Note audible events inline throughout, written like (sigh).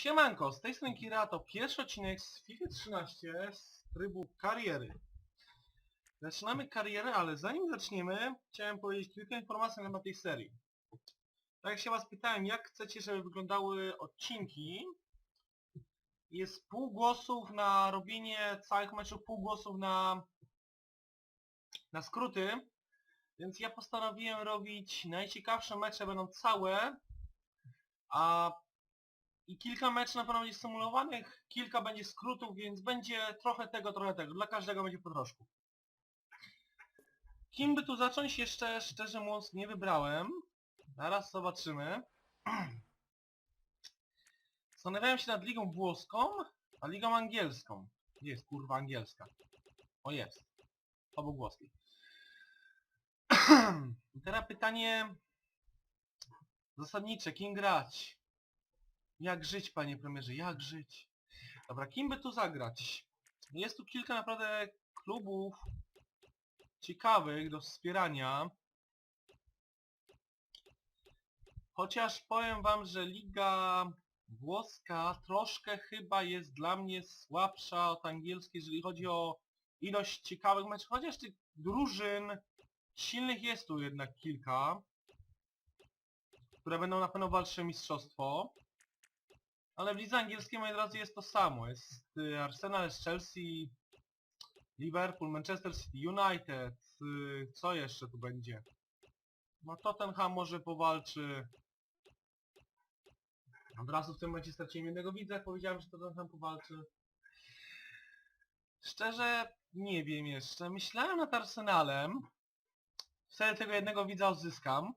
Siemanko, z tej strony Kira, to pierwszy odcinek z FIFA 13 z trybu kariery. Zaczynamy karierę, ale zanim zaczniemy, chciałem powiedzieć kilka informacji na temat tej serii. Tak jak się was pytałem, jak chcecie, żeby wyglądały odcinki, jest pół głosów na robienie całych meczów, pół głosów na, na skróty, więc ja postanowiłem robić najciekawsze mecze będą całe, a i kilka meczów na pewno będzie symulowanych, kilka będzie skrótów, więc będzie trochę tego, trochę tego. Dla każdego będzie po troszku. Kim by tu zacząć jeszcze, szczerze mówiąc, nie wybrałem. Zaraz zobaczymy. (clears throat) Zastanawiałem się nad ligą włoską, a ligą angielską. Gdzie jest kurwa angielska? O jest. Obok włoskiej. (clears throat) I teraz pytanie zasadnicze, kim grać? Jak żyć, panie premierze, jak żyć? Dobra, kim by tu zagrać? Jest tu kilka naprawdę klubów ciekawych do wspierania. Chociaż powiem wam, że liga włoska troszkę chyba jest dla mnie słabsza od angielskiej, jeżeli chodzi o ilość ciekawych meczów. Chociaż tych drużyn silnych jest tu jednak kilka, które będą na pewno walczyły mistrzostwo. Ale w lidze angielskiej, moi drodzy, jest to samo. Jest y, Arsenal, jest Chelsea, Liverpool, Manchester City, United, y, co jeszcze tu będzie? No Tottenham może powalczy. Od razu w tym momencie straciłem jednego widza, jak powiedziałem, że Tottenham powalczy. Szczerze, nie wiem jeszcze. Myślałem nad Arsenalem. Wtedy tego jednego widza odzyskam.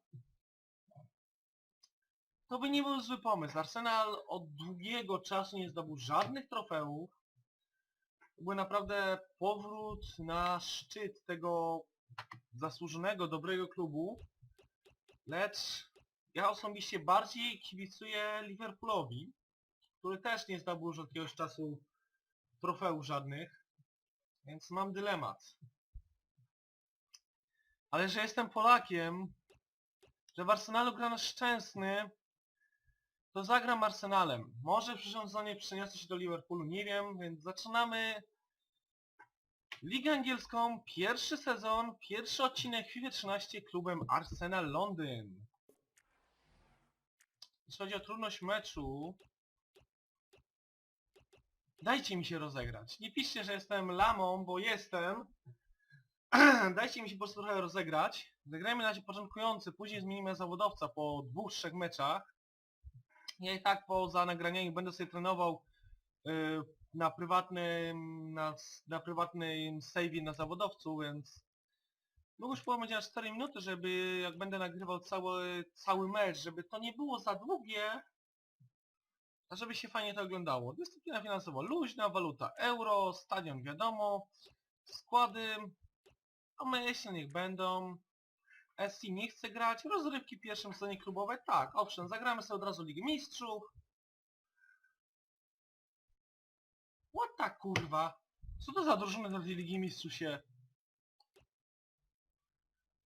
To by nie był zły pomysł. Arsenal od długiego czasu nie zdobył żadnych trofeów. Był naprawdę powrót na szczyt tego zasłużonego, dobrego klubu. Lecz ja osobiście bardziej kibicuję Liverpoolowi, który też nie zdobył już od jakiegoś czasu trofeów żadnych. Więc mam dylemat. Ale że jestem Polakiem, że w Arsenalu gra nasz Szczęsny, to zagram Arsenalem. Może w przyszłym sezonie przeniosę się do Liverpoolu, nie wiem, więc zaczynamy Ligę Angielską, pierwszy sezon, pierwszy odcinek FIFA 13 klubem Arsenal Londyn. Jeśli chodzi o trudność meczu, dajcie mi się rozegrać. Nie piszcie, że jestem lamą, bo jestem. (clears throat) dajcie mi się po prostu trochę rozegrać. Zagrajmy na początkujący, później zmienimy zawodowca po dwóch, trzech meczach. Ja i tak poza nagraniami będę sobie trenował y, na prywatnym, na, na prywatnym save'ie na zawodowcu, więc mogę już będzie na 4 minuty, żeby jak będę nagrywał cały, cały mecz, żeby to nie było za długie, a żeby się fajnie to oglądało. Dyscyplina finansowa luźna, waluta euro, stadion wiadomo, składy, a myślę niech będą. SC nie chce grać, rozrywki w pierwszym sezonie klubowe, tak, owszem, zagramy sobie od razu Ligę Mistrzów. What kurwa? Co to za drużyny do tej Ligi Mistrzów się...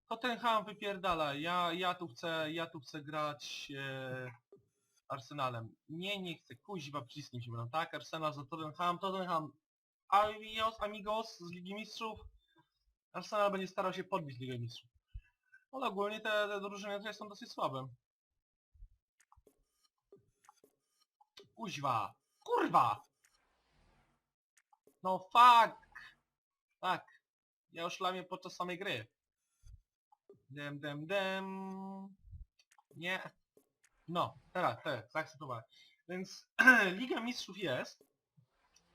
Tottenham wypierdala, ja, ja tu chcę, ja tu chcę grać e, Arsenalem. Nie, nie chcę, kuźwa przyciskiem się będą, tak? Arsenal za Tottenham, Tottenham amigos, amigos z Ligi Mistrzów. Arsenal będzie starał się podbić Ligę Mistrzów. Ale ogólnie te, te drużyny tutaj są dosyć słabe. Kuźwa! Kurwa! No fuck! Tak. Ja już lamię podczas samej gry. Dem, dem, dem. Nie. No, teraz, teraz, zaakceptowałem. Więc (clears throat) Liga Mistrzów jest.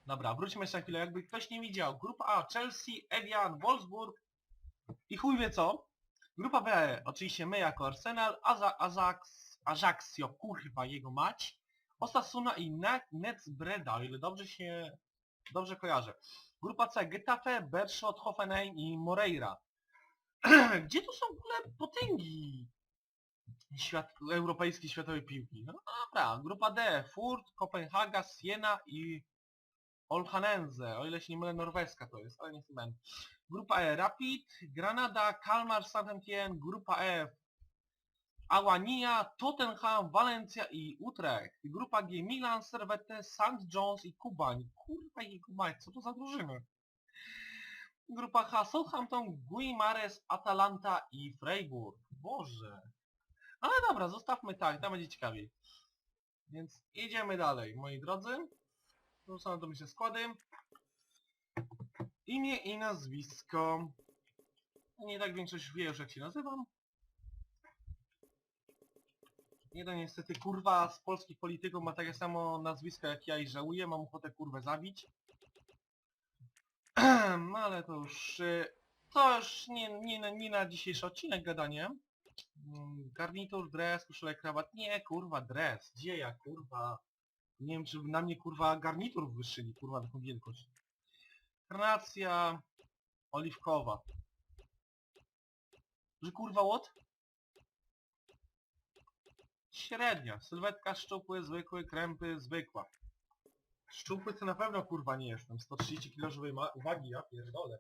Dobra, wróćmy jeszcze na chwilę. Jakby ktoś nie widział. Grupa A, Chelsea, Evian, Wolfsburg i chuj wie co. Grupa B, oczywiście my jako Arsenal, Aza, Ajax, Ajaxio, kurwa jego mać, Osasuna i Ne- Netzbreda, o ile dobrze się, dobrze kojarzę. Grupa C, Getafe, Bershot, Hoffenheim i Moreira. (clears throat) Gdzie tu są w ogóle potęgi świat, europejskiej światowej piłki? No dobra, grupa D, Furt, Kopenhaga, Siena i Olhanense, o ile się nie mylę, norweska to jest, ale nie chcę. Grupa E, Rapid, Granada, Kalmar, Southampton, Grupa F, Ałania, Tottenham, Walencja i Utrecht. Grupa G Milan, Servette, St. John's i Kubań. Kurwa i Kubań, co to za drużyny? Grupa H Southampton, Guimares, Atalanta i Freiburg. Boże. Ale dobra, zostawmy tak, tam będzie ciekawiej. Więc idziemy dalej, moi drodzy. Tu są to myślę składy. Imię i nazwisko. Nie tak większość wie już jak się nazywam. Jeden niestety kurwa z polskich polityków ma takie samo nazwisko jak ja i żałuje, mam ochotę kurwę zabić. No (clears throat) ale to już... y, To już nie, nie, nie na dzisiejszy odcinek gadanie. Mm, Garnitur, dres, koszulek, krawat. Nie, kurwa, dres. Gdzie ja, kurwa? Nie wiem, czy na mnie, kurwa, garnitur wyszyli, kurwa, taką wielkość. Karnacja oliwkowa. Że kurwa, what? Średnia. Sylwetka szczupły, zwykły, krępy, zwykła. Szczupły to na pewno kurwa nie jestem. 130 kg żywej wagi, ja pierdolę.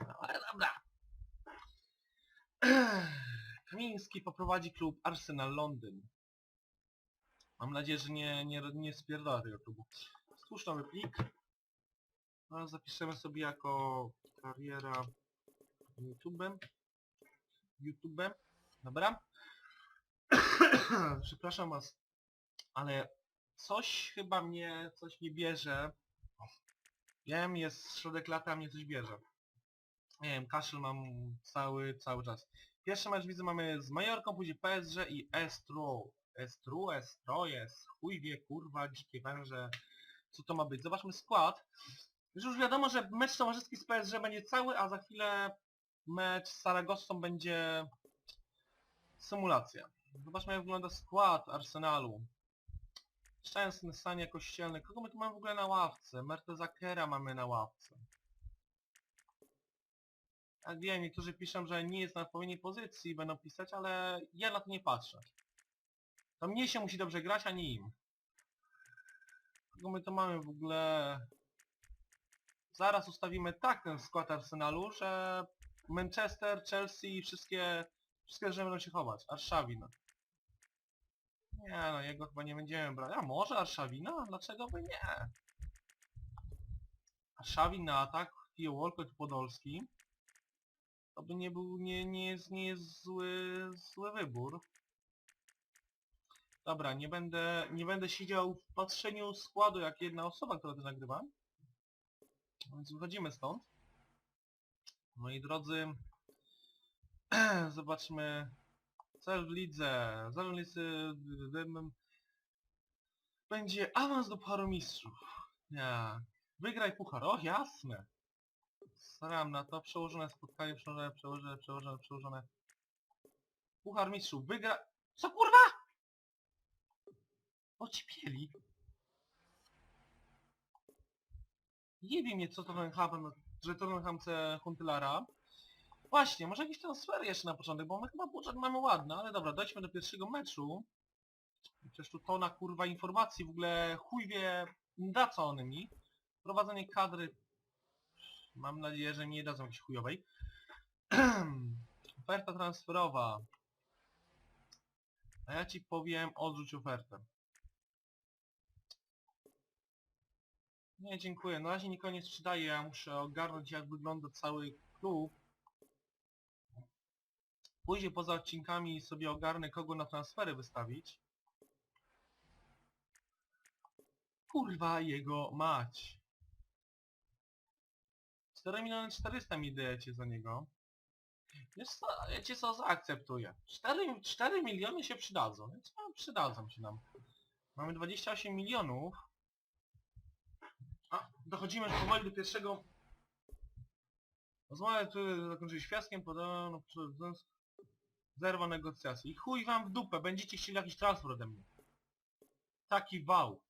No, ale dobra. (clears throat) Kamiński poprowadzi klub Arsenal Londyn. Mam nadzieję, że nie, nie, nie spierdolę tego klubu. Nowy plik. No, zapiszemy sobie jako kariera YouTube. YouTube. Dobra. (coughs) Przepraszam was, ale coś chyba mnie, coś mnie bierze. Wiem, jest środek lata, mnie coś bierze. Nie wiem, kaszel mam cały, cały czas. Pierwszy mecz widzę mamy z Majorką, później PSG i Estro. Estru, Estro jest, chuj wie, kurwa, dzikie węże. Co to ma być? Zobaczmy skład. Już już wiadomo, że mecz towarzyski z PSG będzie cały, a za chwilę mecz z Saragossą będzie symulacja. Zobaczmy jak wygląda skład Arsenalu. Szczęsny, Stanie Kościelny. Kogo my tu mamy w ogóle na ławce? Mertezakera mamy na ławce. Ja wiem, niektórzy piszą, że nie jest na odpowiedniej pozycji będą pisać, ale ja na to nie patrzę. To mnie się musi dobrze grać, a nie im. Kogo my to mamy w ogóle... Zaraz ustawimy tak ten skład Arsenalu, że Manchester, Chelsea i wszystkie Wszystkie że będą się chować. Arszawin. Nie no, jego chyba nie będziemy brać. A może Arszawina? Dlaczego by nie? Arszawin na atak, Theo Walcott Podolski. To by nie był, nie, nie jest, nie jest zły, zły wybór. Dobra, nie będę, nie będę siedział w patrzeniu składu jak jedna osoba, która to nagrywa. Więc wychodzimy stąd. Moi drodzy, (clears throat) Zobaczmy. Cel w lidze. Cel w lidze będzie awans do Pucharu Mistrzów. Ja. Wygraj puchar. O, jasne. Staram na to. Przełożone spotkanie, przełożone, przełożone, przełożone, przełożone. Puchar Mistrzów. Wygra... Co kurwa? Ocipieli. Jebie mnie co to ten Haven, że to ten hamce Huntylara. Właśnie, może jakieś transfery jeszcze na początek, bo my chyba budżet mamy ładny, ale dobra, dojdźmy do pierwszego meczu. Przecież tu tona kurwa informacji, w ogóle chuj wie, da co one mi. Prowadzenie kadry, mam nadzieję, że mi nie dadzą jakiejś chujowej. (clears throat) Oferta transferowa. A ja ci powiem, odrzuć ofertę. Nie, dziękuję. Na razie nikogo nie sprzedaję, ja muszę ogarnąć jak wygląda cały klub. Później poza odcinkami sobie ogarnę kogo na transfery wystawić. Kurwa jego mać. 4 miliony 400 mi dajecie za niego. Wiesz co, wiecie co, zaakceptuję. 4, 4 miliony się przydadzą, więc no, przydadzą się nam. Mamy 28 milionów. Dochodzimy powoli do pierwszego... Rozmowę tu zakończyć fiaskiem, podobno... Zerwa negocjacji. I chuj wam w dupę, będziecie chcieli jakiś transfer ode mnie. Taki wał.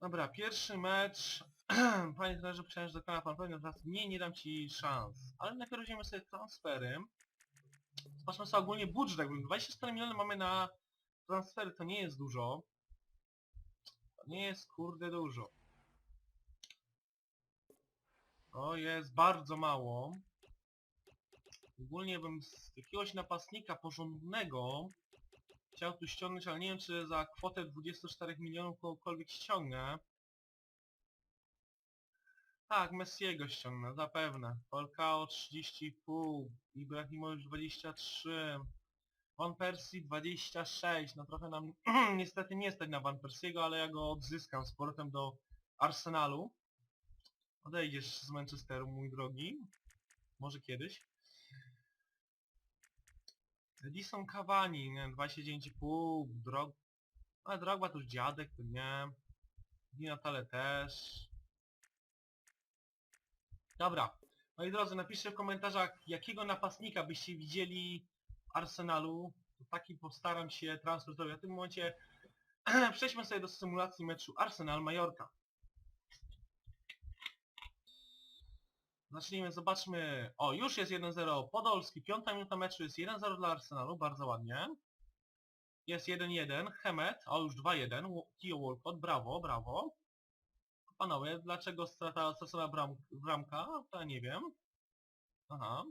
Dobra, pierwszy mecz. (clears throat) Panie trenerze, że dokona pan pewien teraz. Nie, nie dam ci szans. Ale najpierw weźmiemy sobie transfery. Zobaczmy sobie ogólnie budżet. Jakby 24 miliony mamy na transfery, to nie jest dużo. To nie jest kurde dużo. To jest bardzo mało. Ogólnie bym z jakiegoś napastnika porządnego chciał tu ściągnąć, ale nie wiem czy za kwotę 24 milionów kogokolwiek ściągnę. Tak, Messiego ściągnę, zapewne. Falcao 30,5, Ibrahimowicz 23, Van Persie 26, no trochę nam (clears throat) niestety nie stać na Van Persiego, ale ja go odzyskam z portem do Arsenalu. Odejdziesz z Manchesteru, mój drogi. Może kiedyś. Edison Cavani, nie wiem, 29,5, Drog... Ale Drogba to już dziadek, to nie. Di Natale też. Dobra. Moi drodzy, napiszcie w komentarzach, jakiego napastnika byście widzieli w Arsenalu. To taki postaram się transfer zrobić. W tym momencie (clears throat) przejdźmy sobie do symulacji meczu Arsenal-Majorka. Zacznijmy, zobaczmy. O, już jest 1-0 Podolski. Piąta minuta meczu jest 1-0 dla Arsenalu, bardzo ładnie. Jest 1-1, Hemet, o już 2-1, Wo- Tio Walcott, brawo, brawo. Panowie, dlaczego strata, stracona bram, bramka? To ja nie wiem. Aha.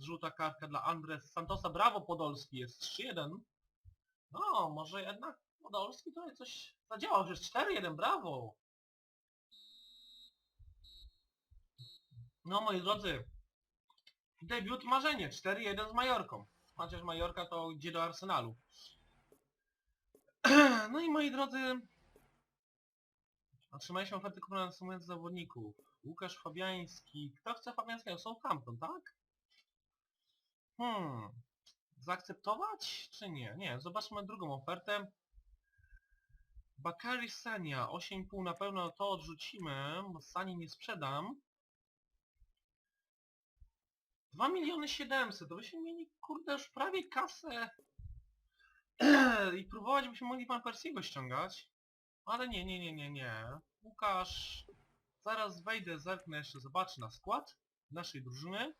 Żółta kartka dla Andres Santosa, brawo Podolski, jest 3-1. No, może jednak Podolski tutaj coś zadziałał, że jest 4-1, brawo. No moi drodzy, debiut marzenie, 4-1 z Majorką. Chociaż Majorka to idzie do Arsenalu. (clears throat) No i moi drodzy, otrzymaliśmy ofertę kupienia na sumę zawodników. Łukasz Fabiański. Kto chce Fabiańskiego? Southampton, tak? Hmm. Zaakceptować czy nie? Nie, zobaczmy drugą ofertę. Bakary Sania, 8,5 na pewno to odrzucimy, bo Sani nie sprzedam. 2 miliony 700, to byśmy mieli kurde już prawie kasę (clears throat) i próbować byśmy mogli pan Persiego ściągać. Ale nie, nie, nie, nie, nie. Łukasz, zaraz wejdę, zerknę jeszcze, zobaczę na skład naszej drużyny.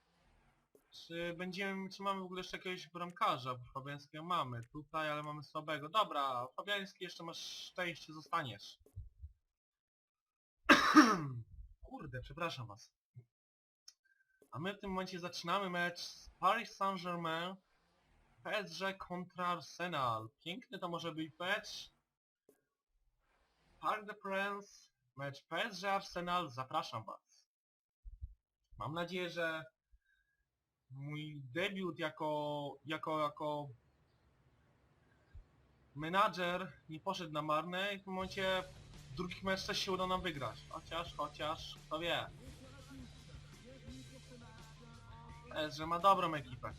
Czy będziemy, czy mamy w ogóle jeszcze jakiegoś bramkarza, bo Fabiańskiego mamy tutaj, ale mamy słabego. Dobra, Fabiański jeszcze masz szczęście, zostaniesz. (clears throat) Kurde, przepraszam was. A my w tym momencie zaczynamy mecz z Paris Saint-Germain PSG kontra Arsenal. Piękny to może być mecz. Parc de Prince, mecz PSG Arsenal, zapraszam was. Mam nadzieję, że mój debiut jako, jako, jako menadżer nie poszedł na marne i w tym momencie w drugich mecz też się uda nam wygrać. Chociaż, chociaż, kto wie. PSG ma dobrą ekipę.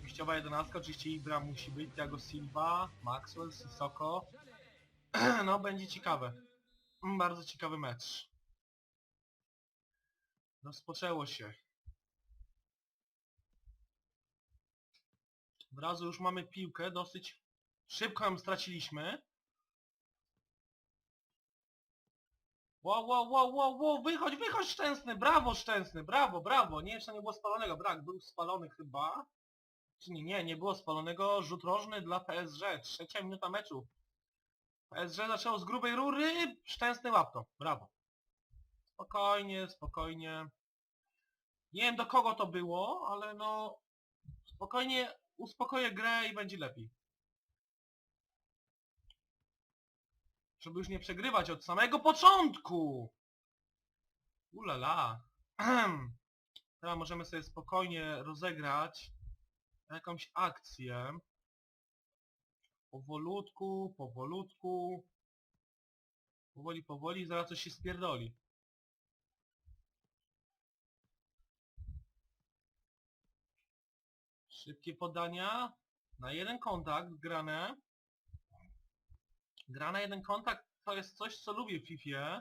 Wyjściowa jedenastka, oczywiście Ibra musi być, Thiago Silva, Maxwell, Sissoko. (clears throat) No, będzie ciekawe. Mm, Bardzo ciekawy mecz. Rozpoczęło się. Od razu już mamy piłkę, dosyć szybko ją straciliśmy. Wow, wow, wow, wow, wow, wychodź, wychodź Szczęsny, brawo Szczęsny, brawo, brawo, nie, jeszcze nie było spalonego, brak, był spalony chyba. Czy nie, nie, nie było spalonego, rzut rożny dla PSG, trzecia minuta meczu. PSG zaczęło z grubej rury, Szczęsny łap to, brawo. Spokojnie, spokojnie. Nie wiem do kogo to było, ale no... Spokojnie, uspokoję grę i będzie lepiej. Żeby już nie przegrywać od samego początku! Ulala. Teraz możemy sobie spokojnie rozegrać jakąś akcję. Powolutku, powolutku. Powoli, powoli, zaraz coś się spierdoli. Szybkie podania. Na jeden kontakt grane. Gra na jeden kontakt to jest coś, co lubię w FIFA.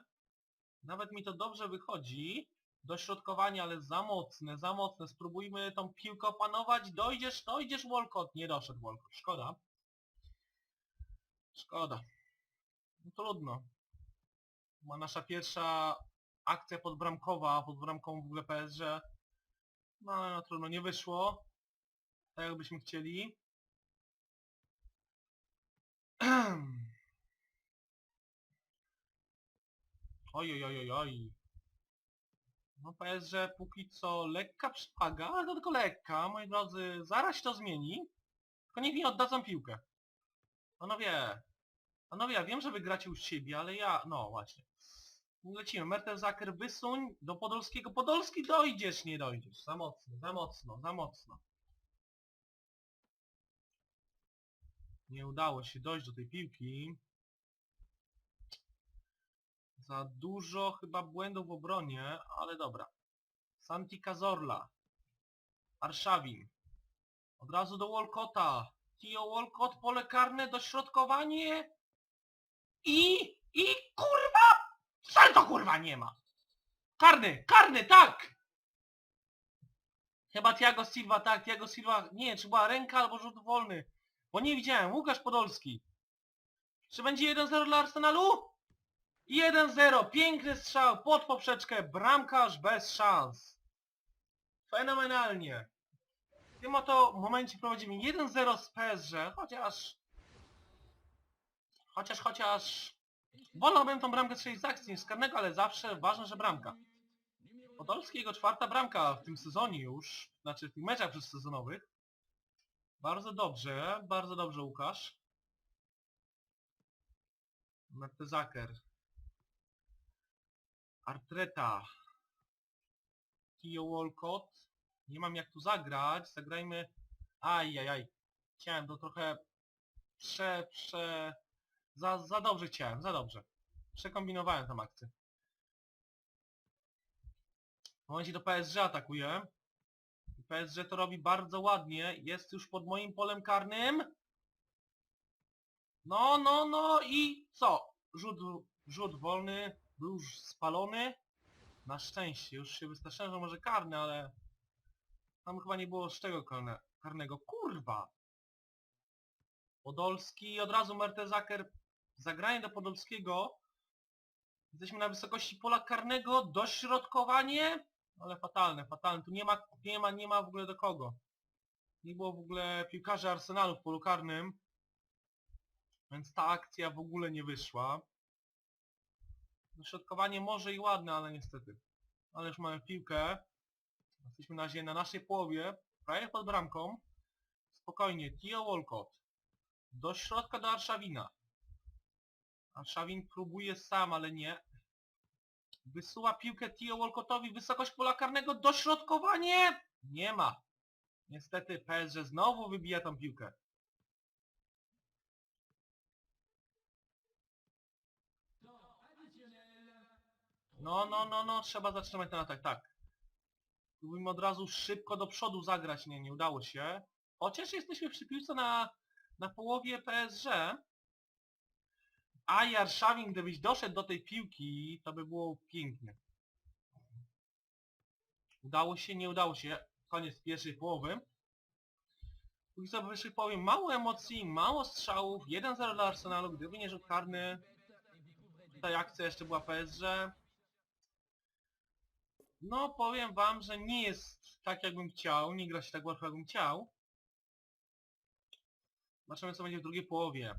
Nawet mi to dobrze wychodzi. Dośrodkowanie, ale za mocne, za mocne. Spróbujmy tą piłkę opanować. Dojdziesz, dojdziesz Walcott. Nie doszedł Walcott. Szkoda. Szkoda. No trudno. Ma nasza pierwsza akcja podbramkowa, pod bramką w ogóle PSG. No, ale no trudno, nie wyszło. Tak jakbyśmy chcieli. (clears throat) Oj, oj, oj, oj. No powiedz, że póki co lekka przewaga, ale to tylko lekka, moi drodzy, zaraz się to zmieni. Tylko niech mi oddadzą piłkę. Panowie, panowie, ja wiem, że wy gracie u siebie, ale ja, no właśnie. Lecimy, Mertensacker wysuń do Podolskiego. Podolski dojdziesz, nie dojdziesz. Za mocno, za mocno, za mocno. Nie udało się dojść do tej piłki. Za dużo chyba błędów w obronie, ale dobra. Santi Cazorla. Arszawin. Od razu do Walcota. Tio Walcott, pole karne, dośrodkowanie. I... I kurwa! Salto kurwa nie ma! Karny! Karny, tak! Chyba Thiago Silva, tak, Thiago Silva, nie, czy była ręka albo rzut wolny. Bo nie widziałem, Łukasz Podolski. Czy będzie 1-0 dla Arsenalu? 1-0, piękny strzał, pod poprzeczkę, bramkarz bez szans. Fenomenalnie. W tym oto momencie prowadzimy 1-0 z PSG, chociaż... Chociaż, chociaż... Wolałbym tą bramkę strzelić z akcji niż karnego, ale zawsze ważne, że bramka. Podolski jego czwarta bramka w tym sezonie już, znaczy w tych meczach przedsezonowych. Bardzo dobrze, bardzo dobrze Łukasz. Mertesacker. Artreta. Tio Walcott. Nie mam jak tu zagrać. Zagrajmy... Ajajaj. Chciałem to trochę... Prze... prze... Za, za dobrze chciałem, za dobrze. Przekombinowałem tą akcję. W momencie do PSG atakuje. PSG to robi bardzo ładnie. Jest już pod moim polem karnym. No, no, no i co? Rzut, rzut wolny, był już spalony. Na szczęście, już się wystraszyłem, że może karny, ale... Tam chyba nie było z czego karne, karnego. Kurwa! Podolski, od razu Mertesacker. Zagranie do Podolskiego. Jesteśmy na wysokości pola karnego, dośrodkowanie. Ale fatalne, fatalne. Tu nie ma, nie ma, nie ma w ogóle do kogo. Nie było w ogóle piłkarzy Arsenalu w polu karnym. Więc ta akcja w ogóle nie wyszła. Dośrodkowanie może i ładne, ale niestety. Ale już mamy piłkę. Jesteśmy na razie na naszej połowie. Prawie pod bramką. Spokojnie, Tio Walcott. Do środka do Arszawina. Arszawin próbuje sam, ale nie. Wysuwa piłkę Tio Walcottowi, wysokość pola karnego, dośrodkowanie! Nie ma. Niestety PSG znowu wybija tą piłkę. No, no, no, no, trzeba zatrzymać ten atak, tak. Próbujmy od razu szybko do przodu zagrać, nie, nie udało się. Chociaż jesteśmy przy piłce na, na połowie PSG. A Jarszawin, gdybyś doszedł do tej piłki, to by było pięknie. Udało się, nie udało się. Koniec pierwszej połowy. Póki co w pierwszej połowie mało emocji, mało strzałów, 1-0 dla Arsenalu, gdyby nie rzut karny. Tutaj akcja jeszcze była PSG. No powiem wam, że nie jest tak jakbym chciał, nie gra się tak łatwo jakbym chciał. Zobaczymy co będzie w drugiej połowie.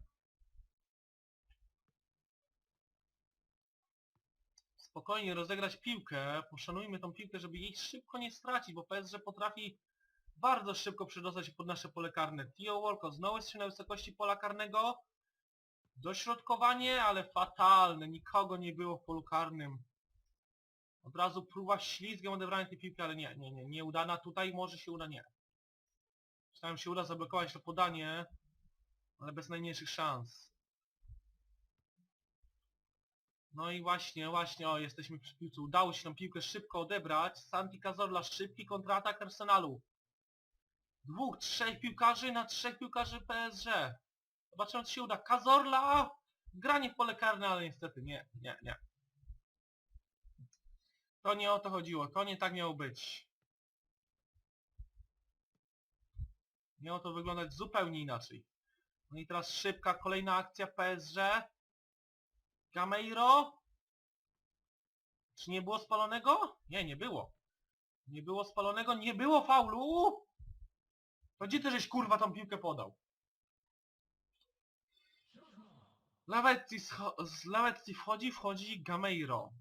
Spokojnie rozegrać piłkę, poszanujmy tą piłkę, żeby jej szybko nie stracić, bo PSG potrafi bardzo szybko przedostać się pod nasze pole karne. Tio Walcott znowu jest na wysokości pola karnego. Dośrodkowanie, ale fatalne, nikogo nie było w polu karnym. Od razu próba ślizgiem odebrania tej piłki, ale nie, nie, nie, nieudana. Tutaj może się uda, nie. Myślałem, się uda zablokować to podanie, ale bez najmniejszych szans. No i właśnie, właśnie, o, jesteśmy przy piłce. Udało się tą piłkę szybko odebrać. Santi Cazorla, szybki kontratak Arsenalu. Dwóch, trzech piłkarzy na trzech piłkarzy PSG. Zobaczymy, czy się uda. Cazorla! Granie w pole karne, ale niestety nie, nie, nie. To nie o to chodziło, to nie tak miało być. Miało to wyglądać zupełnie inaczej. No i teraz szybka kolejna akcja PSG. Gameiro? Czy nie było spalonego? Nie, nie było. Nie było spalonego, nie było faulu! To gdzie ty żeś kurwa tą piłkę podał? Lavetti, scho- z wchodzi, wchodzi Gameiro.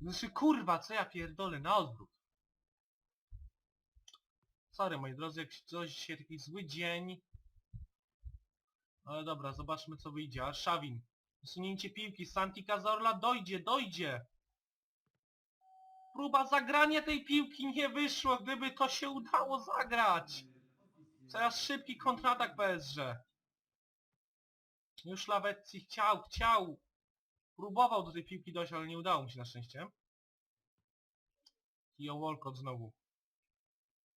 Znaczy kurwa, co ja pierdolę, na odwrót. Sorry moi drodzy, jak coś dzisiaj taki zły dzień. Ale dobra, zobaczmy co wyjdzie. Arszawin. Usunięcie piłki. Santi Cazorla dojdzie, dojdzie. Próba zagrania tej piłki nie wyszło, gdyby to się udało zagrać. Teraz szybki kontratak PSG. Już Lawetti chciał, chciał. Próbował do tej piłki dojść, ale nie udało mu się na szczęście. Tio Walcott znowu.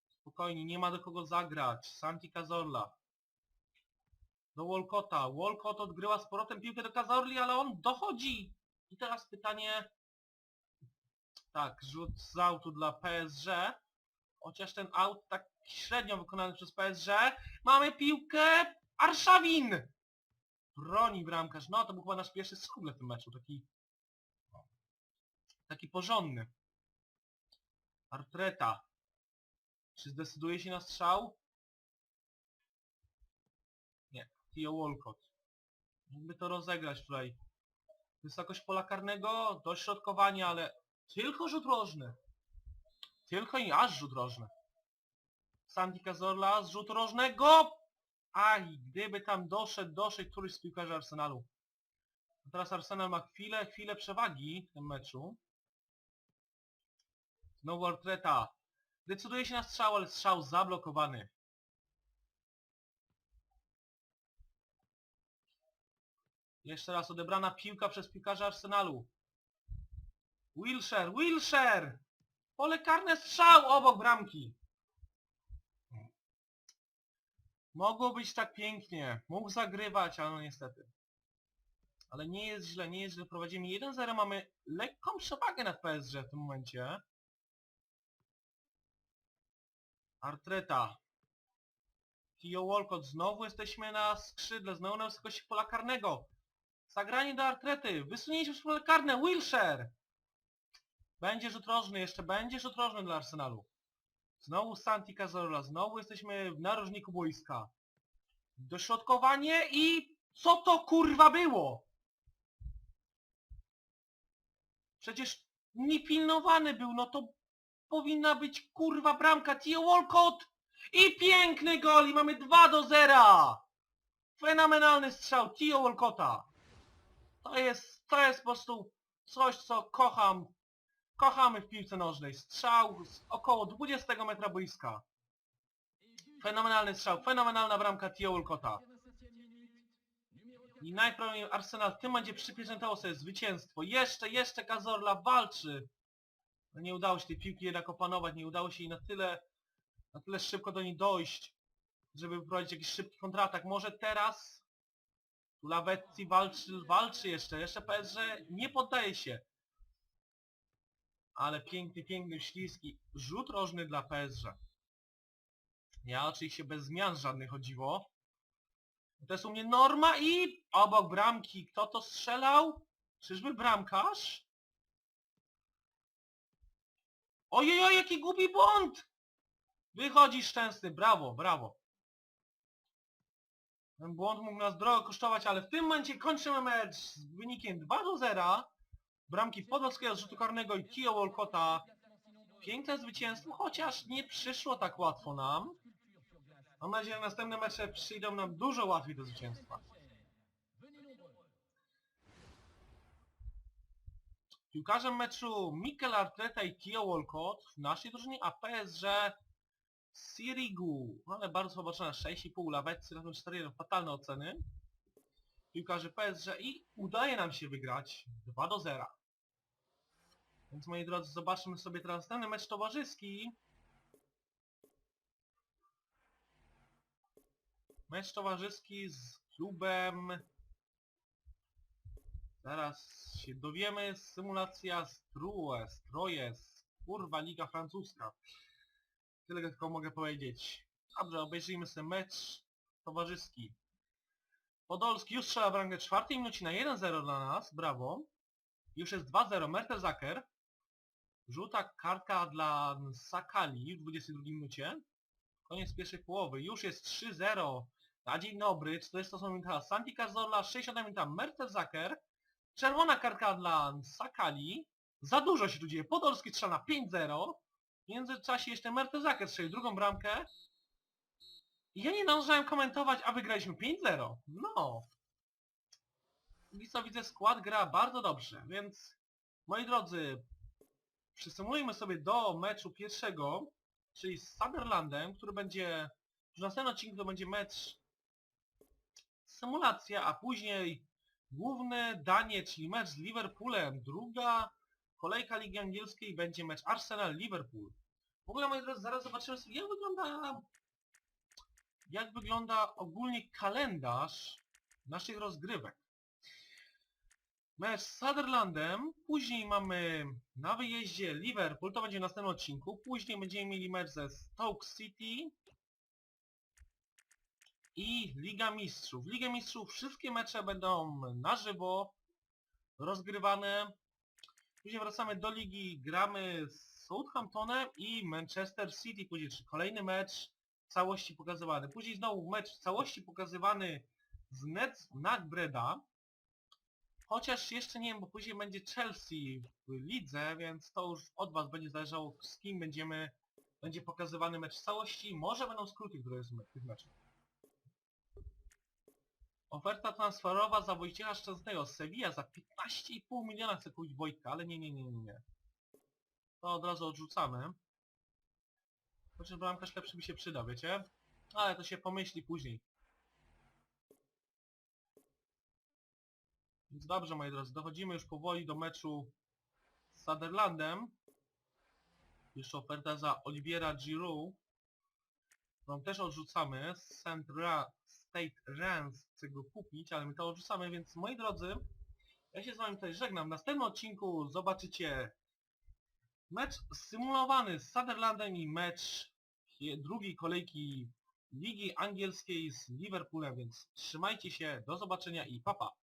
Spokojnie, nie ma do kogo zagrać. Santi Cazorla. Do Walcotta. Walcott odgrywa z powrotem piłkę do Cazorli, ale on dochodzi. I teraz pytanie... Tak, rzut z autu dla PSG. Chociaż ten aut tak średnio wykonany przez PSG. Mamy piłkę! Arszawin! Broni bramkarz. No to był chyba nasz pierwszy strzał w tym meczu. Taki... Taki porządny. Artreta. Czy zdecyduje się na strzał? Nie. Tio Walcott. Jakby to rozegrać tutaj. Wysokość pola karnego, dośrodkowanie, ale tylko rzut rożny. Tylko i aż rzut rożny. Santi Cazorla z rzutu rożnego! Aj, gdyby tam doszedł, doszedł któryś z piłkarzy Arsenalu. A teraz Arsenal ma chwilę, chwilę przewagi w tym meczu. Znowu Artreta. Decyduje się na strzał, ale strzał zablokowany. Jeszcze raz odebrana piłka przez piłkarza Arsenalu. Wilshire, Wilshire! Pole karne strzał obok bramki. Mogło być tak pięknie. Mógł zagrywać, ale no niestety. Ale nie jest źle, nie jest źle. Prowadzimy 1-0, mamy lekką przewagę nad PSG w tym momencie. Artreta. Tio Walcott, znowu jesteśmy na skrzydle, znowu na wysokości pola karnego. Zagranie do Artrety, wysunięcie przez pole karne, Wilshire! Będzie rzut rożny, jeszcze będzie rzut rożny dla Arsenalu. Znowu Santi Cazorla, znowu jesteśmy w narożniku boiska. Dośrodkowanie i... Co to kurwa było? Przecież niepilnowany był, no to powinna być kurwa bramka Tio Walcott i piękny gol i mamy 2 do 0! Fenomenalny strzał Tio Walcotta. To jest, to jest po prostu coś, co kocham. Kochamy w piłce nożnej. Strzał z około 20 metra boiska. Fenomenalny strzał, fenomenalna bramka Tio Walcotta. I najprawdopodobniej Arsenal w tym będzie przypieczętało sobie zwycięstwo. Jeszcze, jeszcze Cazorla walczy. No nie udało się tej piłki jednak opanować, nie udało się jej na tyle, na tyle szybko do niej dojść, żeby wyprowadzić jakiś szybki kontratak. Może teraz tu Lavetti walczy, walczy jeszcze, jeszcze PSG nie poddaje się. Ale piękny, piękny, śliski rzut rożny dla PSG. Ja oczywiście bez zmian żadnych chodziło. To jest u mnie norma i obok bramki. Kto to strzelał? Czyżby bramkarz? Ojej, jaki głupi błąd! Wychodzi szczęsny, brawo, brawo. Ten błąd mógł nas drogo kosztować, ale w tym momencie kończymy mecz z wynikiem 2 do 0. Bramki Podolskiego z rzutu karnego i Tio Walcotta. Piękne zwycięstwo, chociaż nie przyszło tak łatwo nam. Mam nadzieję, że następne mecze przyjdą nam dużo łatwiej do zwycięstwa. Piłkarzem meczu Mikel Arteta i Tio Walcott w naszej drużynie, a PSG Sirigu. Mamy bardzo słabo ocenę 6,5 Lawecy, razem 4 fatalne oceny. Piłkarzy PSG i udaje nam się wygrać 2 do 0. Więc moi drodzy, zobaczmy sobie teraz następny mecz towarzyski. Mecz towarzyski z klubem... Zaraz się dowiemy. Symulacja Strues, Strojes. Kurwa, Liga Francuska. Tyle tylko mogę powiedzieć. Dobrze, obejrzyjmy sobie mecz towarzyski. Podolski już strzela w czwartej minucie na 1-0 dla nas. Brawo. Już jest 2-0. Mertesacker. Żółta kartka dla Sakali w 22 minucie. Koniec pierwszej połowy. Już jest 3-0. Na dzień dobry. 48 minuta Santi Cazorla, 60 minuta Mertesacker. Czerwona kartka dla Sakali. Za dużo się tu dzieje. Podolski strzela na 5-0. W międzyczasie jeszcze Mertesacker strzelił drugą bramkę. Ja nie zdążyłem komentować, a wygraliśmy 5-0. No. I co widzę, skład gra bardzo dobrze, więc moi drodzy, przysumujmy sobie do meczu pierwszego, czyli z Sunderlandem, który będzie, w następnym odcinku to będzie mecz symulacja, a później główne danie, czyli mecz z Liverpoolem, druga kolejka Ligi Angielskiej będzie mecz Arsenal-Liverpool. W ogóle moi drodzy, zaraz zobaczymy sobie jak wygląda jak wygląda ogólnie kalendarz naszych rozgrywek. Mecz z Sutherlandem, później mamy na wyjeździe Liverpool, to będzie w następnym odcinku, później będziemy mieli mecz ze Stoke City i Liga Mistrzów. Liga Mistrzów wszystkie mecze będą na żywo rozgrywane. Później wracamy do ligi, gramy z Southamptonem i Manchester City, później kolejny mecz całości pokazywany. Później znowu mecz w całości pokazywany z Nets Nagbreda. Chociaż jeszcze nie wiem, bo później będzie Chelsea w lidze, więc to już od was będzie zależało z kim będziemy, będzie pokazywany mecz w całości. Może będą skróty, które jest tych meczach. Oferta transferowa za Wojciecha Szczęsnego z Sevilla za 15,5 miliona chce kupić Wojtka, ale nie, nie, nie, nie. To od razu odrzucamy. Chociaż bramkarz lepszy mi się przyda, wiecie? Ale to się pomyśli później. Więc dobrze, moi drodzy, dochodzimy już powoli do meczu z Sutherlandem. Jeszcze oferta za Oliviera Giroud. którą też odrzucamy. Centra State Rams chce go kupić, ale my to odrzucamy, więc moi drodzy, ja się z wami tutaj żegnam. W następnym odcinku zobaczycie mecz symulowany z Sutherlandem i mecz drugiej kolejki Ligi Angielskiej z Liverpoolem, więc trzymajcie się, do zobaczenia i papa. Pa.